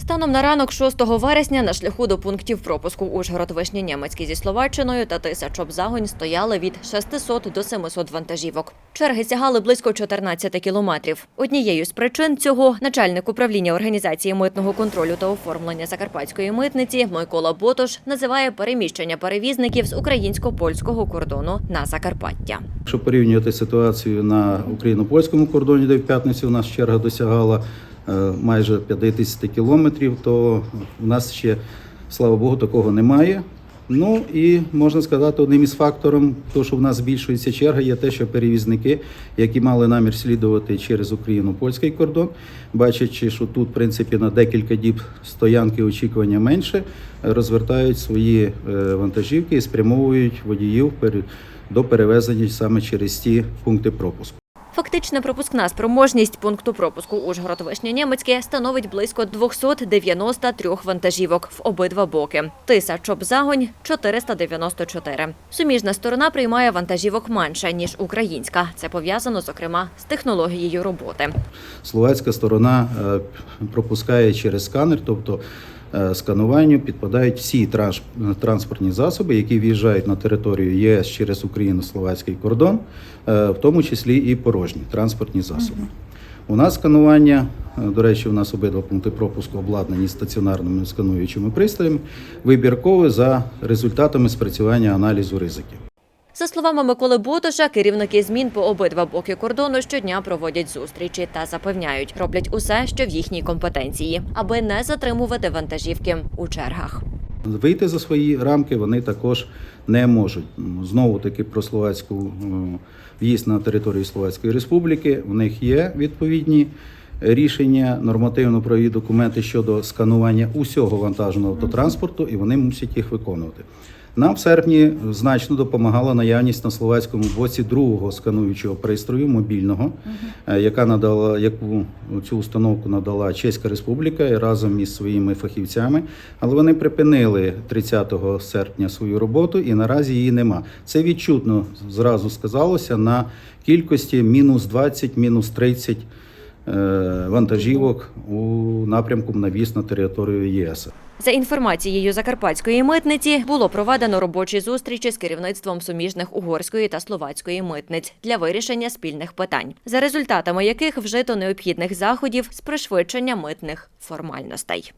Станом на ранок 6 вересня на шляху до пунктів пропуску Ужгород Вишні Німецький зі Словаччиною та Тиса Чоп-Загонь стояли від 600 до 700 вантажівок. Черги сягали близько 14 кілометрів. Однією з причин цього начальник управління організації митного контролю та оформлення Закарпатської митниці Микола Ботош називає переміщення перевізників з українсько-польського кордону на Закарпаття. Якщо порівнювати ситуацію на україно-польському кордоні, де в п'ятницю у нас черга досягала е, майже 50 кілометрів, то в нас ще, слава Богу, такого немає. Ну і можна сказати, одним із факторів, того, що в нас збільшується черга, є те, що перевізники, які мали намір слідувати через Україну-польський кордон, бачачи, що тут, в принципі, на декілька діб стоянки очікування менше, розвертають свої е, вантажівки і спрямовують водіїв до перевезення саме через ті пункти пропуску. Фактична пропускна спроможність пункту пропуску Ужгород Вишня Німецьке становить близько 293 вантажівок в обидва боки. Тиса Чоп-Загонь 494. Суміжна сторона приймає вантажівок менше ніж українська. Це пов'язано зокрема з технологією роботи. Словацька сторона е, пропускає через сканер, тобто скануванню підпадають всі транспортні засоби, які в'їжджають на територію ЄС через Україно-словацький кордон, е, в тому числі і порожні транспортні засоби. У нас сканування, е, до речі, у нас обидва пункти пропуску обладнані стаціонарними скануючими пристроями, вибіркове за результатами спрацювання аналізу ризиків. За словами Миколи Ботоша, керівники змін по обидва боки кордону щодня проводять зустрічі та запевняють, роблять усе, що в їхній компетенції, аби не затримувати вантажівки у чергах. Вийти за свої рамки вони також не можуть. Знову таки про словацьку е, в'їзд на територію Словацької Республіки. У них є відповідні рішення, нормативно-правові документи щодо сканування усього вантажного автотранспорту, і вони мусять їх виконувати. Нам в серпні значно допомагала наявність на словацькому боці другого скануючого пристрою мобільного, е, яка надала яку цю установку надала Чеська Республіка і разом із своїми фахівцями. Але вони припинили 30 серпня свою роботу і наразі її нема. Це відчутно зразу сказалося на кількості мінус 20, мінус 30 е, вантажівок у напрямку на в'їзд на територію ЄС. За інформацією Закарпатської митниці було проведено робочі зустрічі з керівництвом суміжних угорської та словацької митниць для вирішення спільних питань, за результатами яких вжито необхідних заходів з пришвидшення митних формальностей.